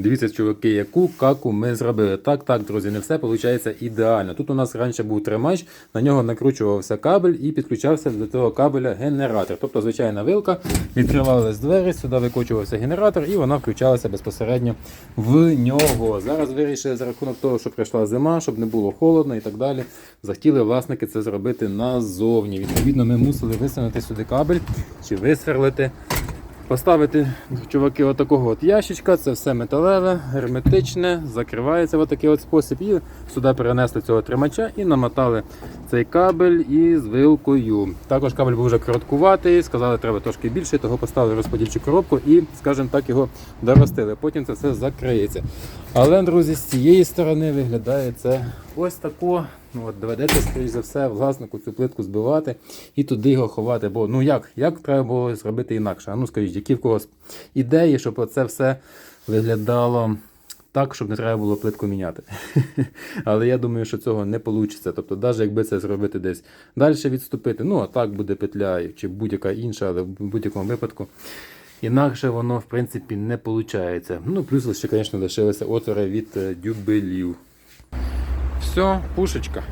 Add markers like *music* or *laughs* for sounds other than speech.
Дивіться, чуваки, яку каку ми зробили. Так, так, друзі, не все виходить ідеально. Тут у нас раніше був тримач, на нього накручувався кабель і підключався до цього кабеля генератор. Тобто звичайна вилка, відкривались двері, сюди викочувався генератор і вона включалася безпосередньо в нього. Зараз вирішили за рахунок того, що прийшла зима, щоб не було холодно і так далі. Захотіли власники це зробити назовні. Відповідно, ми мусили висунути сюди кабель чи висверлити. Поставити, чуваки, отакого от ящичка, це все металеве, герметичне, закривається в отакий от спосіб. І сюди перенесли цього тримача і намотали цей кабель із вилкою. Також кабель був вже короткуватий, сказали, треба трошки більше, того поставили розподільчу коробку і, скажімо так, його доростили. Потім це все закриється. Але, друзі, з цієї сторони виглядає це ось тако. Ну, от доведеться, скоріш за все, власнику цю плитку збивати і туди його ховати. Бо ну як, як треба було зробити інакше? А ну скажіть, які в когось ідеї, щоб це все виглядало так, щоб не треба було плитку міняти. *laughs* Але я думаю, що цього не вийде. Тобто, навіть якби це зробити десь далі відступити, ну а так буде петля чи будь-яка інша, але в будь-якому випадку. Інакше воно, в принципі, не виходить. Ну, плюс ще, звісно, лишилися отвори від е, дюбелів. Все, пушечка.